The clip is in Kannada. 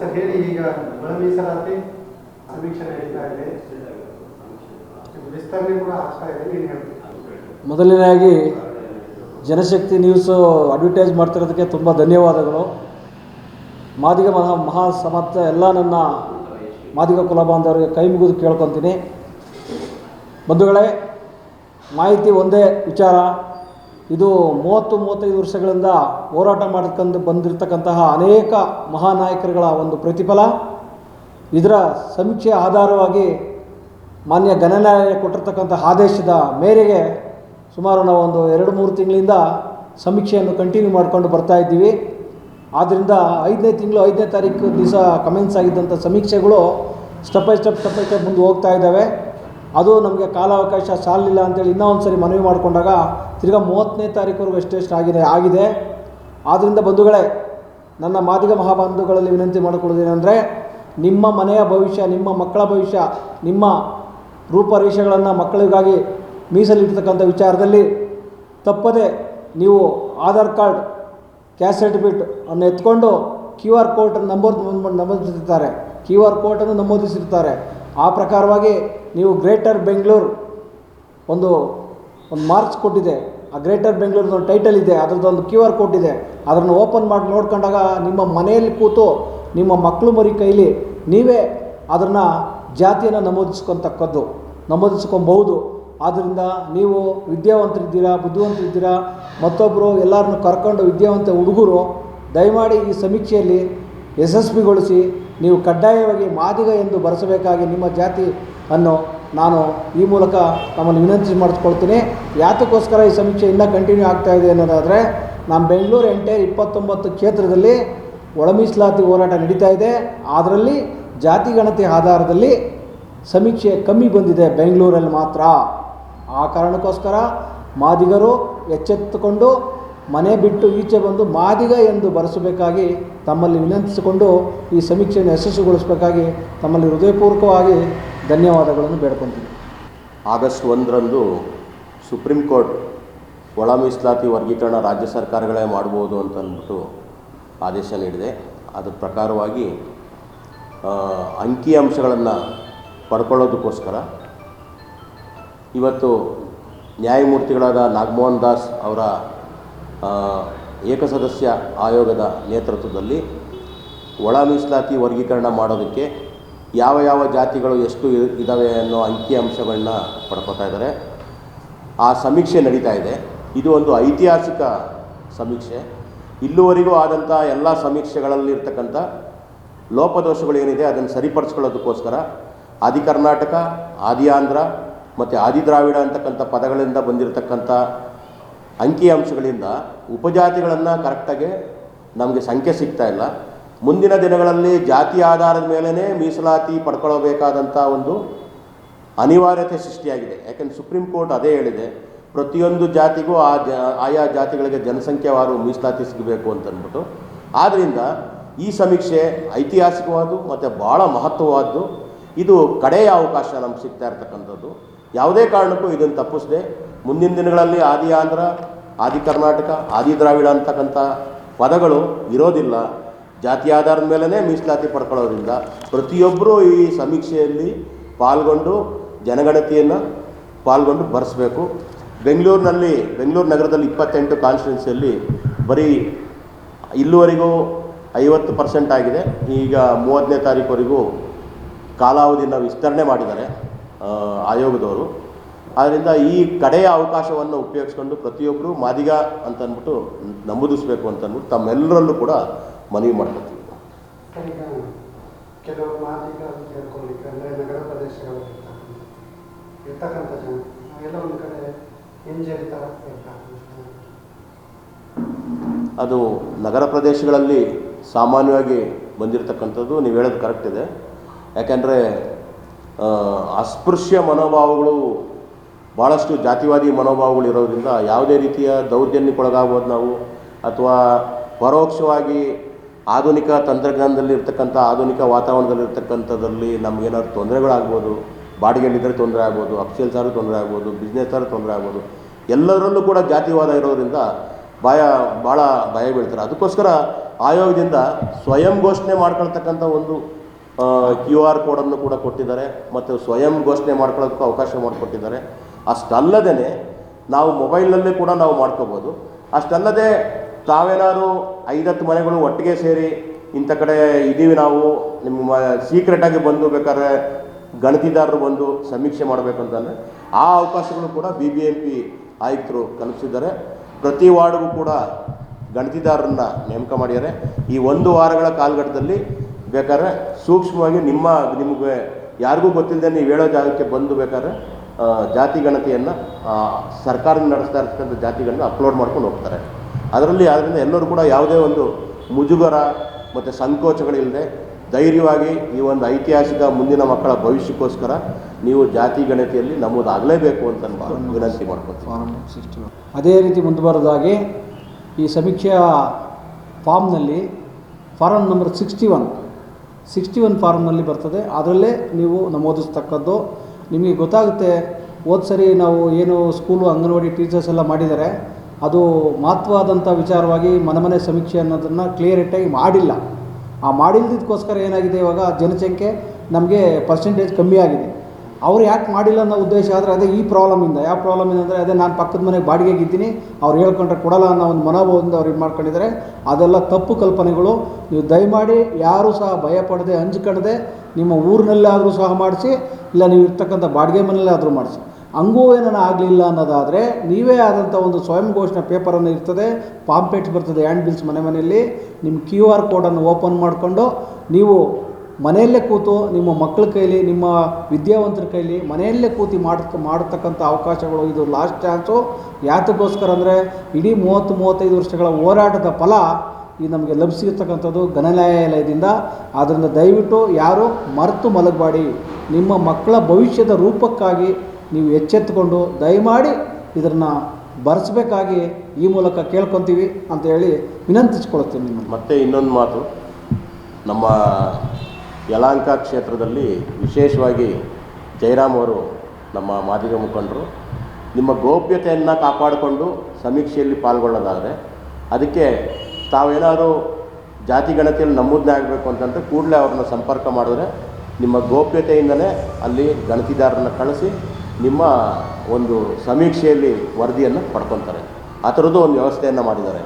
ಸರ್, ಹೇಳಿ ಈಗ ಮೀಸಲಾತಿ ಸಮೀಕ್ಷೆ ನಡೀತಾ ಇದೆ. ವಿಸ್ತರಣೆ ಕೂಡ ಆಗ್ತಾ ಇದೆ ಏನು ಮೊದಲನೇದಾಗಿ ಜನಶಕ್ತಿ ನ್ಯೂಸು ಅಡ್ವರ್ಟೈಸ್ ಮಾಡ್ತಿರೋದಕ್ಕೆ ತುಂಬ ಧನ್ಯವಾದಗಳು. ಮಾದಿಗ ಮಹಾ ಮಹಾ ಎಲ್ಲ ನನ್ನ ಮಾದಿಗ ಕುಲ ಬಾಂಧವರಿಗೆ ಕೈ ಮುಗಿದು ಕೇಳ್ಕೊತೀನಿ. ಬಂಧುಗಳೇ, ಮಾಹಿತಿ ಒಂದೇ ವಿಚಾರ. ಇದು ಮೂವತ್ತು ಮೂವತ್ತೈದು ವರ್ಷಗಳಿಂದ ಹೋರಾಟ ಮಾಡ್ಕೊಂಡು ಬಂದಿರತಕ್ಕಂತಹ ಅನೇಕ ಮಹಾನಾಯಕರುಗಳ ಒಂದು ಪ್ರತಿಫಲ. ಇದರ ಸಮೀಕ್ಷೆ ಆಧಾರವಾಗಿ ಮಾನ್ಯ ಗಣನಾಲಯ ಕೊಟ್ಟಿರ್ತಕ್ಕಂಥ ಆದೇಶದ ಮೇರೆಗೆ ಸುಮಾರು ನಾವು ಒಂದು ಎರಡು ಮೂರು ತಿಂಗಳಿಂದ ಸಮೀಕ್ಷೆಯನ್ನು ಕಂಟಿನ್ಯೂ ಮಾಡಿಕೊಂಡು ಬರ್ತಾ ಇದ್ದೀವಿ. ಆದ್ದರಿಂದ ಐದನೇ ತಿಂಗಳು, ಐದನೇ ತಾರೀಕು ದಿವಸ ಕಮೆಂಟ್ಸ್ ಆಗಿದ್ದಂಥ ಸಮೀಕ್ಷೆಗಳು step by step step by step ಮುಂದೆ ಹೋಗ್ತಾ ಇದ್ದಾವೆ. ಅದು ನಮಗೆ ಕಾಲಾವಕಾಶ ಸಾಲಿಲ್ಲ ಅಂತೇಳಿ ಇನ್ನೂ ಒಂದು ಸರಿ ಮನವಿ ಮಾಡಿಕೊಂಡಾಗ ತಿರ್ಗಾ ಮೂವತ್ತನೇ ತಾರೀಕುವರೆಗೂ ಎಷ್ಟೆಷ್ಟು ಆಗಿದೆ ಆಗಿದೆ. ಆದ್ದರಿಂದ ಬಂಧುಗಳೇ, ನನ್ನ ಮಾದಿಗ ಮಹಾಬಂಧುಗಳಲ್ಲಿ ವಿನಂತಿ ಮಾಡಿಕೊಳ್ಳೋದೇನೆಂದರೆ ನಿಮ್ಮ ಮನೆಯ ಭವಿಷ್ಯ, ನಿಮ್ಮ ಮಕ್ಕಳ ಭವಿಷ್ಯ, ನಿಮ್ಮ ರೂಪರೇಷೆಗಳನ್ನು ಮಕ್ಕಳಿಗಾಗಿ ಮೀಸಲಿಡ್ತಕ್ಕಂಥ ವಿಚಾರದಲ್ಲಿ ತಪ್ಪದೆ ನೀವು ಆಧಾರ್ ಕಾರ್ಡ್ ಕ್ಯಾಸ್ಟ್ ಸರ್ಟಿಫಿಕೇಟ್ ಅನ್ನು ಎತ್ಕೊಂಡು ಕ್ಯೂ ಆರ್ ಕೋಡ್ ನಂಬರ್ ನಮೂದಿಸಿರ್ತಾರೆ ಕ್ಯೂ ಆರ್ ಕೋಡನ್ನು ನಮೂದಿಸಿರ್ತಾರೆ. ಆ ಪ್ರಕಾರವಾಗಿ ನೀವು ಗ್ರೇಟರ್ ಬೆಂಗಳೂರು ಒಂದು ಒಂದು ಮಾರ್ಕ್ಸ್ ಕೊಟ್ಟಿದೆ. ಆ ಗ್ರೇಟರ್ ಬೆಂಗಳೂರಿನ ಒಂದು ಟೈಟಲ್ ಇದೆ, ಅದರದ್ದು ಒಂದು ಕ್ಯೂ ಆರ್ ಕೋಡ್ ಇದೆ. ಅದನ್ನು ಓಪನ್ ಮಾಡಿ ನೋಡ್ಕೊಂಡಾಗ ನಿಮ್ಮ ಮನೆಯಲ್ಲಿ ಕೂತು ನಿಮ್ಮ ಮಕ್ಕಳು ಮರಿ ಕೈಲಿ ನೀವೇ ಅದನ್ನು ಜಾತಿಯನ್ನು ನಮೂದಿಸ್ಕೊತಕ್ಕದ್ದು, ನಮೂದಿಸ್ಕೊಬಹುದು. ಆದ್ದರಿಂದ ನೀವು ವಿದ್ಯಾವಂತರಿದ್ದೀರಾ, ಬುದ್ಧಿವಂತರಿದ್ದೀರಾ ಮತ್ತೊಬ್ಬರು ಎಲ್ಲರನ್ನು ಕರ್ಕೊಂಡು ವಿದ್ಯಾವಂತ ಹುಡುಗರು, ದಯಮಾಡಿ ಈ ಸಮೀಕ್ಷೆಯಲ್ಲಿ ಯಶಸ್ವಿಗೊಳಿಸಿ ನೀವು ಕಡ್ಡಾಯವಾಗಿ ಮಾದಿಗ ಎಂದು ಬರೆಸಬೇಕಾಗಿ ನಿಮ್ಮ ಜಾತಿ ಅನ್ನು ನಾನು ಈ ಮೂಲಕ ನಮ್ಮನ್ನು ವಿನಂತಿ ಮಾಡಿಸ್ಕೊಳ್ತೀನಿ. ಯಾತಕ್ಕೋಸ್ಕರ ಈ ಸಮೀಕ್ಷೆ ಇನ್ನೂ ಕಂಟಿನ್ಯೂ ಆಗ್ತಾ ಇದೆ ಅನ್ನೋದಾದರೆ, ನಮ್ಮ ಬೆಂಗಳೂರು ಎಂಟೈರ್ ಇಪ್ಪತ್ತೊಂಬತ್ತು ಕ್ಷೇತ್ರದಲ್ಲಿ ಒಳ ಮೀಸಲಾತಿ ಹೋರಾಟ ನಡೀತಾ ಇದೆ. ಅದರಲ್ಲಿ ಜಾತಿ ಗಣತಿ ಆಧಾರದಲ್ಲಿ ಸಮೀಕ್ಷೆ ಕಮ್ಮಿ ಬಂದಿದೆ ಬೆಂಗಳೂರಲ್ಲಿ ಮಾತ್ರ. ಆ ಕಾರಣಕ್ಕೋಸ್ಕರ ಮಾದಿಗರು ಎಚ್ಚೆತ್ತುಕೊಂಡು ಮನೆ ಬಿಟ್ಟು ಈಚೆ ಬಂದು ಮಾದಿಗ ಎಂದು ಬರೆಸಬೇಕಾಗಿ ತಮ್ಮಲ್ಲಿ ವಿನಂತಿಸಿಕೊಂಡು ಈ ಸಮೀಕ್ಷೆಯನ್ನು ಯಶಸ್ವಿಗೊಳಿಸಬೇಕಾಗಿ ತಮ್ಮಲ್ಲಿ ಹೃದಯಪೂರ್ವಕವಾಗಿ ಧನ್ಯವಾದಗಳನ್ನು ಬೇಡ್ಕೊತೀನಿ. ಆಗಸ್ಟ್ ಒಂದರಂದು ಸುಪ್ರೀಂ ಕೋರ್ಟ್ ಒಳ ಮೀಸಲಾತಿ ವರ್ಗೀಕರಣ ರಾಜ್ಯ ಸರ್ಕಾರಗಳೇ ಮಾಡ್ಬೋದು ಅಂತ ಅಂದ್ಬಿಟ್ಟು ಆದೇಶ ನೀಡಿದೆ. ಅದ್ರ ಪ್ರಕಾರವಾಗಿ ಅಂಕಿ ಅಂಕಿಅಂಶಗಳನ್ನು ಪಡ್ಕೊಳ್ಳೋದಕ್ಕೋಸ್ಕರ ಇವತ್ತು ನ್ಯಾಯಮೂರ್ತಿಗಳಾದ ನಾಗಮೋಹನ್ ದಾಸ್ ಅವರ ಏಕಸದಸ್ಯ ಆಯೋಗದ ನೇತೃತ್ವದಲ್ಲಿ ಒಳ ಮೀಸಲಾತಿ ವರ್ಗೀಕರಣ ಮಾಡೋದಕ್ಕೆ ಯಾವ ಯಾವ ಜಾತಿಗಳು ಎಷ್ಟು ಇದ್ದಾವೆ ಅನ್ನೋ ಅಂಕಿಅಂಶಗಳನ್ನ ಪಡ್ಕೋತಾ ಇದ್ದಾರೆ. ಆ ಸಮೀಕ್ಷೆ ನಡೀತಾ ಇದೆ. ಇದು ಒಂದು ಐತಿಹಾಸಿಕ ಸಮೀಕ್ಷೆ. ಇಲ್ಲಿವರೆಗೂ ಆದಂಥ ಎಲ್ಲ ಸಮೀಕ್ಷೆಗಳಲ್ಲಿ ಇರ್ತಕ್ಕಂಥ ಲೋಪದೋಷಗಳೇನಿದೆ ಅದನ್ನು ಸರಿಪಡಿಸ್ಕೊಳ್ಳೋದಕ್ಕೋಸ್ಕರ ಆದಿ ಕರ್ನಾಟಕ, ಆದಿ ಆಂಧ್ರ ಮತ್ತು ಆದಿ ದ್ರಾವಿಡ ಅಂತಕ್ಕಂಥ ಪದಗಳಿಂದ ಬಂದಿರತಕ್ಕಂಥ ಅಂಕಿಅಂಶಗಳಿಂದ ಉಪಜಾತಿಗಳನ್ನು ಕರೆಕ್ಟಾಗಿ ನಮಗೆ ಸಂಖ್ಯೆ ಸಿಗ್ತಾ ಇಲ್ಲ. ಮುಂದಿನ ದಿನಗಳಲ್ಲಿ ಜಾತಿ ಆಧಾರದ ಮೇಲೇ ಮೀಸಲಾತಿ ಪಡ್ಕೊಳ್ಳಬೇಕಾದಂಥ ಒಂದು ಅನಿವಾರ್ಯತೆ ಸೃಷ್ಟಿಯಾಗಿದೆ. ಯಾಕೆಂದರೆ ಸುಪ್ರೀಂ ಕೋರ್ಟ್ ಅದೇ ಹೇಳಿದೆ, ಪ್ರತಿಯೊಂದು ಜಾತಿಗೂ ಆ ಜ, ಆಯಾ ಜಾತಿಗಳಿಗೆ ಜನಸಂಖ್ಯೆವಾರು ಮೀಸಲಾತಿ ಸಿಗಬೇಕು ಅಂತಂದ್ಬಿಟ್ಟು ಆದ್ದರಿಂದ ಈ ಸಮೀಕ್ಷೆ ಐತಿಹಾಸಿಕವಾದ್ದು ಮತ್ತು ಭಾಳ ಮಹತ್ವವಾದ್ದು. ಇದು ಕಡೆಯ ಅವಕಾಶ ನಮ್ಗೆ ಸಿಗ್ತಾ ಇರ್ತಕ್ಕಂಥದ್ದು. ಯಾವುದೇ ಕಾರಣಕ್ಕೂ ಇದನ್ನು ತಪ್ಪಿಸದೆ ಮುಂದಿನ ದಿನಗಳಲ್ಲಿ ಆದಿ ಆಂಧ್ರ, ಆದಿ ಕರ್ನಾಟಕ, ಆದಿ ದ್ರಾವಿಡ ಅಂತಕ್ಕಂಥ ಪದಗಳು ಇರೋದಿಲ್ಲ. ಜಾತಿ ಆಧಾರದ ಮೇಲೇ ಮೀಸಲಾತಿ ಪಡ್ಕೊಳ್ಳೋದ್ರಿಂದ ಪ್ರತಿಯೊಬ್ಬರೂ ಈ ಸಮೀಕ್ಷೆಯಲ್ಲಿ ಪಾಲ್ಗೊಂಡು ಜನಗಣತಿಯನ್ನು ಪಾಲ್ಗೊಂಡು ಬರೆಸಬೇಕು. ಬೆಂಗಳೂರಿನಲ್ಲಿ, ಬೆಂಗಳೂರು ನಗರದಲ್ಲಿ ಇಪ್ಪತ್ತೆಂಟು ಕಾನ್ಸ್ಟಿಟ್ಯೂನ್ಸಿಯಲ್ಲಿ ಬರೀ ಇಲ್ಲಿವರೆಗೂ ಐವತ್ತು ಪರ್ಸೆಂಟ್ ಆಗಿದೆ. ಈಗ ಮೂವತ್ತನೇ ತಾರೀಕುವರೆಗೂ ಕಾಲಾವಧಿನ ವಿಸ್ತರಣೆ ಮಾಡಿದ್ದಾರೆ ಆಯೋಗದವರು. ಆದ್ದರಿಂದ ಈ ಕಡೆಯ ಅವಕಾಶವನ್ನು ಉಪಯೋಗಿಸ್ಕೊಂಡು ಪ್ರತಿಯೊಬ್ಬರು ಮಾದಿಗ ಅಂತ ಅಂದ್ಬಿಟ್ಟು ನಮೂದಿಸಬೇಕು ಅಂತ ಅಂದ್ಬಿಟ್ಟು ತಮ್ಮೆಲ್ಲರಲ್ಲೂ ಕೂಡ ಮನವಿ ಮಾಡ್ಕೊತೀವಿ. ಸರ್, ಕೆಲವರು ಮಾದಿಗ ಅಂತ ಹೇಳ್ಕೊಳ್ಳಿಕ್ಕೆ ಅಂದರೆ ನಗರ ಪ್ರದೇಶಗಳಲ್ಲಿ ಇರ್ತಕ್ಕಂಥ ಇರ್ತಕ್ಕಂಥ ಜನ. ಎಲ್ಲ ಒಂದು ಕಡೆ ಹಿಂಜರಿತ ಇರ್ತಾರೆ. ಅದು ನಗರ ಪ್ರದೇಶಗಳಲ್ಲಿ ಸಾಮಾನ್ಯವಾಗಿ ಬಂದಿರತಕ್ಕಂಥದ್ದು ನೀವು ಹೇಳೋದು ಕರೆಕ್ಟ್ ಇದೆ. ಯಾಕೆಂದರೆ ಅಸ್ಪೃಶ್ಯ ಮನೋಭಾವಗಳು ಭಾಳಷ್ಟು ಜಾತಿವಾದಿ ಮನೋಭಾವಗಳು ಇರೋದ್ರಿಂದ ಯಾವುದೇ ರೀತಿಯ ದೌರ್ಜನ್ಯಕ್ಕೊಳಗಾಗ್ಬೋದು ನಾವು, ಅಥವಾ ಪರೋಕ್ಷವಾಗಿ ಆಧುನಿಕ ತಂತ್ರಜ್ಞಾನದಲ್ಲಿ ಇರ್ತಕ್ಕಂಥ ಆಧುನಿಕ ವಾತಾವರಣದಲ್ಲಿ ಇರ್ತಕ್ಕಂಥದ್ದಲ್ಲಿ ನಮಗೇನಾದ್ರು ತೊಂದರೆಗಳಾಗ್ಬೋದು ಬಾಡಿಗೆಯಲ್ಲಿದ್ದರೆ ತೊಂದರೆ ಆಗ್ಬೋದು ಅಫ್ಸೇಲ್ಸ್ ಆದ್ರೂ ತೊಂದರೆ ಆಗ್ಬೋದು ಬಿಸ್ನೆಸ್ ಆದ್ರೂ ತೊಂದರೆ ಆಗ್ಬೋದು, ಎಲ್ಲರಲ್ಲೂ ಕೂಡ ಜಾತಿವಾದ ಇರೋದ್ರಿಂದ ಭಯ ಭಾಳ ಭಯ ಬೀಳ್ತಾರೆ. ಅದಕ್ಕೋಸ್ಕರ ಆಯೋಗದಿಂದ ಸ್ವಯಂ ಘೋಷಣೆ ಮಾಡ್ಕೊಳ್ತಕ್ಕಂಥ ಒಂದು ಕ್ಯೂ ಆರ್ ಕೋಡನ್ನು ಕೂಡ ಕೊಟ್ಟಿದ್ದಾರೆ, ಮತ್ತು ಸ್ವಯಂ ಘೋಷಣೆ ಮಾಡ್ಕೊಳ್ಳೋದಕ್ಕೂ ಅವಕಾಶ ಮಾಡಿಕೊಟ್ಟಿದ್ದಾರೆ. ಅಷ್ಟಲ್ಲದೆ ನಾವು ಮೊಬೈಲ್ನಲ್ಲೇ ಕೂಡ ನಾವು ಮಾಡ್ಕೋಬೋದು. ಅಷ್ಟಲ್ಲದೆ ತಾವೇನಾದ್ರು ಐದತ್ತು ಮನೆಗಳು ಒಟ್ಟಿಗೆ ಸೇರಿ ಇಂಥ ಕಡೆ ಇದ್ದೀವಿ ನಾವು, ನಿಮ್ಮ ಸೀಕ್ರೆಟಾಗಿ ಬಂದು ಬೇಕಾದ್ರೆ ಗಣತಿದಾರರು ಬಂದು ಸಮೀಕ್ಷೆ ಮಾಡಬೇಕು ಅಂತಂದರೆ ಆ ಅವಕಾಶಗಳು ಕೂಡ ಬಿ ಬಿ ಎಂ ಪಿ ಆಯುಕ್ತರು ಕಲ್ಪಿಸಿದ್ದಾರೆ. ಪ್ರತಿ ವಾರ್ಡ್ಗೂ ಕೂಡ ಗಣತಿದಾರರನ್ನ ನೇಮಕ ಮಾಡಿದ್ದಾರೆ. ಈ ಒಂದು ವಾರಗಳ ಕಾಲಘಟ್ಟದಲ್ಲಿ ಬೇಕಾದ್ರೆ ಸೂಕ್ಷ್ಮವಾಗಿ ನಿಮ್ಮ ನಿಮಗೆ ಯಾರಿಗೂ ಗೊತ್ತಿಲ್ಲದೆ ನೀವು ಹೇಳೋ ಜಾಗಕ್ಕೆ ಬಂದು ಬೇಕಾದ್ರೆ ಜಾತಿ ಗಣತಿಯನ್ನು ಸರ್ಕಾರ ನಡೆಸ್ತಾ ಇರ್ತಕ್ಕಂಥ ಜಾತಿಗಳನ್ನ ಅಪ್ಲೋಡ್ ಮಾಡ್ಕೊಂಡು ಹೋಗ್ತಾರೆ. ಅದರಲ್ಲಿ ಆದ್ದರಿಂದ ಎಲ್ಲರೂ ಕೂಡ ಯಾವುದೇ ಒಂದು ಮುಜುಗರ ಮತ್ತು ಸಂಕೋಚಗಳಿಲ್ಲದೆ ಧೈರ್ಯವಾಗಿ ಈ ಒಂದು ಐತಿಹಾಸಿಕ ಮುಂದಿನ ಮಕ್ಕಳ ಭವಿಷ್ಯಕ್ಕೋಸ್ಕರ ನೀವು ಜಾತಿ ಗಣತಿಯಲ್ಲಿ ನಮೂದಾಗಲೇಬೇಕು ಅಂತ ವಿನಂತಿ ಮಾಡ್ಕೊತೀವಿ ಅದೇ ರೀತಿ ಮುಂದುವರೆದಾಗಿ ಈ ಸಮೀಕ್ಷೆಯ ಫಾರ್ಮ್ನಲ್ಲಿ form number sixty one sixty one ಫಾರ್ಮ್ನಲ್ಲಿ ಬರ್ತದೆ. ಅದರಲ್ಲೇ ನೀವು ನಮೂದಿಸ್ತಕ್ಕದ್ದು. ನಿಮಗೆ ಗೊತ್ತಾಗುತ್ತೆ, ಹೋದ ಸರಿ ನಾವು ಏನು ಸ್ಕೂಲು ಅಂಗನವಾಡಿ ಟೀಚರ್ಸ್ ಎಲ್ಲ ಮಾಡಿದ್ದಾರೆ. ಅದು ಮಹತ್ವವಾದಂಥ ವಿಚಾರವಾಗಿ ಮನಮನೆ ಮನೆ ಸಮೀಕ್ಷೆ ಅನ್ನೋದನ್ನು ಕ್ಲಿಯರಿಟ್ಟಾಗಿ ಮಾಡಿಲ್ಲ. ಆ ಮಾಡಿಲ್ದಿದ್ದಕ್ಕೋಸ್ಕರ ಏನಾಗಿದೆ ಇವಾಗ, ಜನಸಂಖ್ಯೆ ನಮಗೆ ಪರ್ಸೆಂಟೇಜ್ ಕಮ್ಮಿ ಆಗಿದೆ. ಅವ್ರು ಯಾಕೆ ಮಾಡಿಲ್ಲ ಅನ್ನೋ ಉದ್ದೇಶ ಆದರೆ ಅದೇ ಈ ಪ್ರಾಬ್ಲಮಿಂದ ಯಾವ ಪ್ರಾಬ್ಲಮಿಂದ ಅಂದರೆ ಅದೇ ನಾನು ಪಕ್ಕದ ಮನೆಗೆ ಬಾಡಿಗೆಗೆ ಇದ್ದೀನಿ, ಅವ್ರು ಹೇಳ್ಕೊಂಡ್ರೆ ಕೊಡಲ್ಲ ಅನ್ನೋ ಒಂದು ಮನೋಭಾವದಿಂದ ಅವ್ರು ಇದು ಮಾಡ್ಕೊಂಡಿದ್ದಾರೆ ಅದೆಲ್ಲ ತಪ್ಪು ಕಲ್ಪನೆಗಳು. ನೀವು ದಯಮಾಡಿ ಯಾರೂ ಸಹ ಭಯ ಪಡದೆ ಹಂಚ್ಕೊಳ್ಳದೆ ನಿಮ್ಮ ಊರಿನಲ್ಲಾದರೂ ಸಹ ಮಾಡಿಸಿ, ಇಲ್ಲ ನೀವು ಇರ್ತಕ್ಕಂಥ ಬಾಡಿಗೆ ಮನೆಯಲ್ಲಾದರೂ ಮಾಡಿಸಿ. ಹಂಗೂ ಏನಾನ ಆಗಲಿಲ್ಲ ಅನ್ನೋದಾದರೆ ನೀವೇ ಆದಂಥ ಒಂದು ಸ್ವಯಂ ಘೋಷಣೆ ಪೇಪರನ್ನು ಇರ್ತದೆ ಪಾಂಪೆಟ್ಸ್ ಬರ್ತದೆ ಹ್ಯಾಂಡ್ ಬಿಲ್ಸ್ ಮನೆ ಮನೆಯಲ್ಲಿ. ನಿಮ್ಮ ಕ್ಯೂ ಆರ್ ಕೋಡನ್ನು ಓಪನ್ ಮಾಡಿಕೊಂಡು ನೀವು ಮನೆಯಲ್ಲೇ ಕೂತು ನಿಮ್ಮ ಮಕ್ಕಳ ಕೈಲಿ, ನಿಮ್ಮ ವಿದ್ಯಾವಂತರ ಕೈಲಿ ಮನೆಯಲ್ಲೇ ಕೂತಿ ಮಾಡ್ ಮಾಡತಕ್ಕಂಥ ಅವಕಾಶಗಳು, ಇದು ಲಾಸ್ಟ್ ಚಾನ್ಸು ಯಾತಕ್ಕೋಸ್ಕರ ಅಂದರೆ ಇಡೀ ಮೂವತ್ತು, ಮೂವತ್ತೈದು ವರ್ಷಗಳ ಹೋರಾಟದ ಫಲ ಈ ನಮಗೆ ಲಭಿಸಿರ್ತಕ್ಕಂಥದ್ದು ನ್ಯಾಯಾಲಯದಿಂದ ಆದ್ದರಿಂದ ದಯವಿಟ್ಟು ಯಾರು ಮರೆತು ಮಲಗಬಾಡಿ. ನಿಮ್ಮ ಮಕ್ಕಳ ಭವಿಷ್ಯದ ರೂಪಕ್ಕಾಗಿ ನೀವು ಎಚ್ಚೆತ್ತುಕೊಂಡು ದಯಮಾಡಿ ಇದನ್ನು ಬರೆಸಬೇಕಾಗಿ ಈ ಮೂಲಕ ಕೇಳ್ಕೊತೀವಿ ಅಂತ ಹೇಳಿ ವಿನಂತಿಸ್ಕೊಳ್ತೀನಿ ನಿಮ್ಮನ್ನು. ಮತ್ತೆ ಇನ್ನೊಂದು ಮಾತು. ನಮ್ಮ ಯಲಾಂಕ ಕ್ಷೇತ್ರದಲ್ಲಿ ವಿಶೇಷವಾಗಿ ಜಯರಾಮ್ ಅವರು ನಮ್ಮ ಮಾದಿಗ ಮುಖಂಡರು. ನಿಮ್ಮ ಗೌಪ್ಯತೆಯನ್ನು ಕಾಪಾಡಿಕೊಂಡು ಸಮೀಕ್ಷೆಯಲ್ಲಿ ಪಾಲ್ಗೊಳ್ಳೋದಾದರೆ ಅದಕ್ಕೆ ತಾವೇನಾದರೂ ಜಾತಿ ಗಣತಿಯಲ್ಲಿ ನಮೂದನೆ ಆಗಬೇಕು ಅಂತಂದರೆ ಕೂಡಲೇ ಅವ್ರನ್ನ ಸಂಪರ್ಕ ಮಾಡಿದ್ರೆ ನಿಮ್ಮ ಗೌಪ್ಯತೆಯಿಂದಲೇ ಅಲ್ಲಿ ಗಣತಿದಾರರನ್ನ ಕಳಿಸಿ ನಿಮ್ಮ ಒಂದು ಸಮೀಕ್ಷೆಯಲ್ಲಿ ವರದಿಯನ್ನು ಪಡ್ಕೊತಾರೆ. ಆ ಥರದ್ದು ಒಂದು ವ್ಯವಸ್ಥೆಯನ್ನು ಮಾಡಿದ್ದಾರೆ.